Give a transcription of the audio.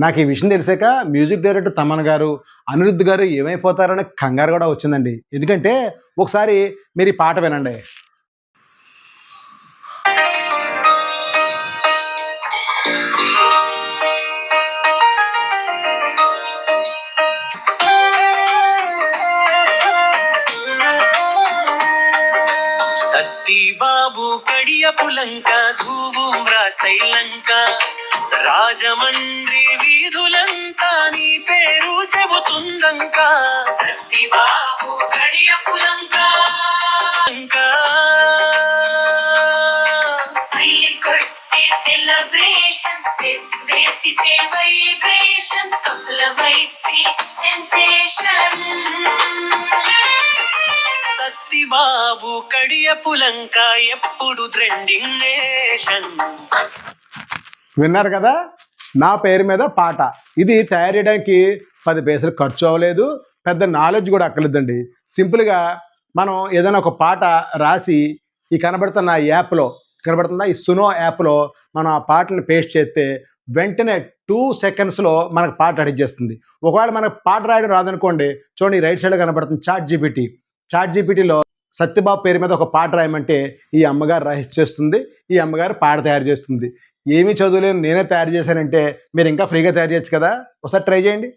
నాకు ఈ విషయం తెలిసాక మ్యూజిక్ డైరెక్టర్ తమన్ గారు అనిరుద్ధ్ గారు ఏమైపోతారని కంగారు కూడా వచ్చిందండి. ఎందుకంటే ఒకసారి మీరు ఈ పాట వినండి. సత్తి బాబు కడియ పులంక ధూవు లంక. రాజమండ్రి వీధులంతా నీ పేరు చెబుతుందంక. సత్తి బాబు కడియ పులంక స్మైల్ కొట్టి celebration step వేసితే vibration couple vibes sensation Satti Babu Kadiya Pulanka ఎప్పుడు ట్రెండింగ్ నేషన్ విన్నారు కదా? నా పేరు మీద పాట. ఇది తయారు చేయడానికి పది పైసలు ఖర్చు అవ్వలేదు. పెద్ద నాలెడ్జ్ కూడా అక్కర్లేదండి. సింపుల్గా మనం ఏదైనా ఒక పాట రాసి ఈ కనబడుతున్న ఈ యాప్లో కనబడుతున్న ఈ సునో యాప్లో మనం ఆ పాటను పేస్ట్ చేస్తే వెంటనే టూ సెకండ్స్లో మనకు పాట రెడీ చేస్తుంది. ఒకవేళ మనకు పాట రాయడం రాదనుకోండి చూడండి రైట్ సైడ్ కనబడుతుంది చాట్ జీపీటీ చాట్ జీపీటీలో సత్యబాబు పేరు మీద ఒక పాట రాయమంటే ఈ అమ్మగారు రాసి చేస్తుంది ఈ అమ్మగారు పాట తయారు చేస్తుంది. ఏమీ చదువులేను నేనే తయారు చేశానంటే మీరు ఇంకా ఫ్రీగా తయారు చేయొచ్చు కదా? ఒకసారి ట్రై చేయండి.